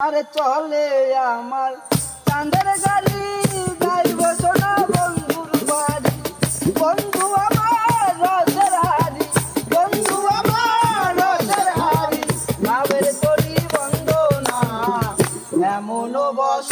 আরে চলে আমার। চাঁদের গাড়ি যাইব সোনা বন্ধুর বাড়ি। বন্ধু আমার রজের হারি বন্ধু আমার রজের হারি ভাবের করি বন্ধ না এমন বস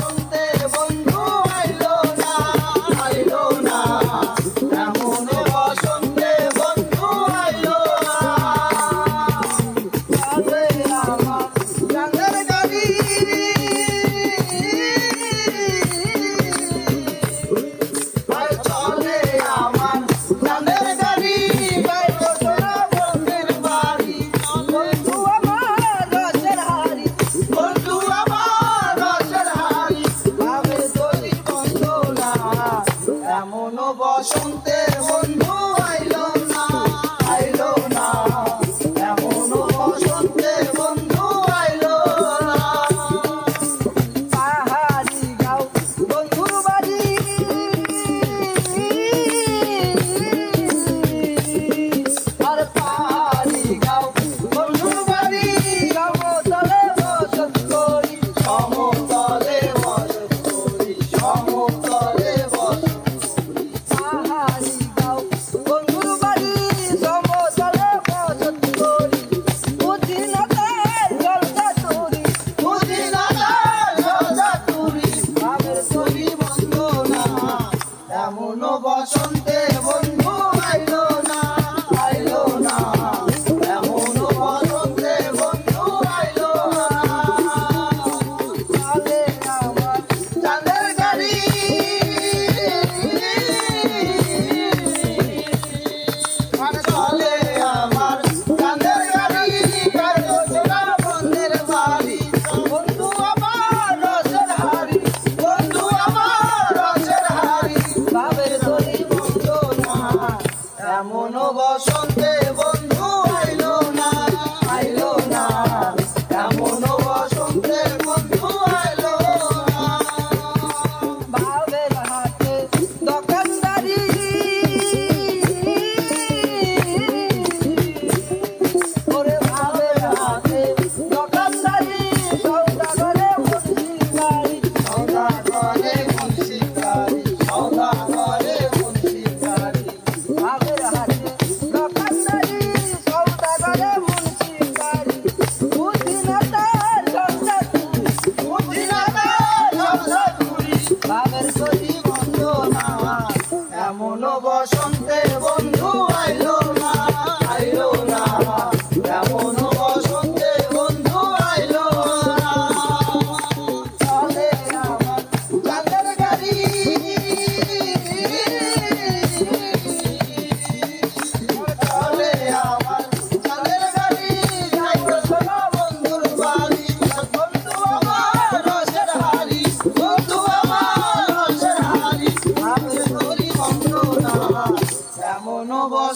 শুনতে এমন বসন্ত wash বস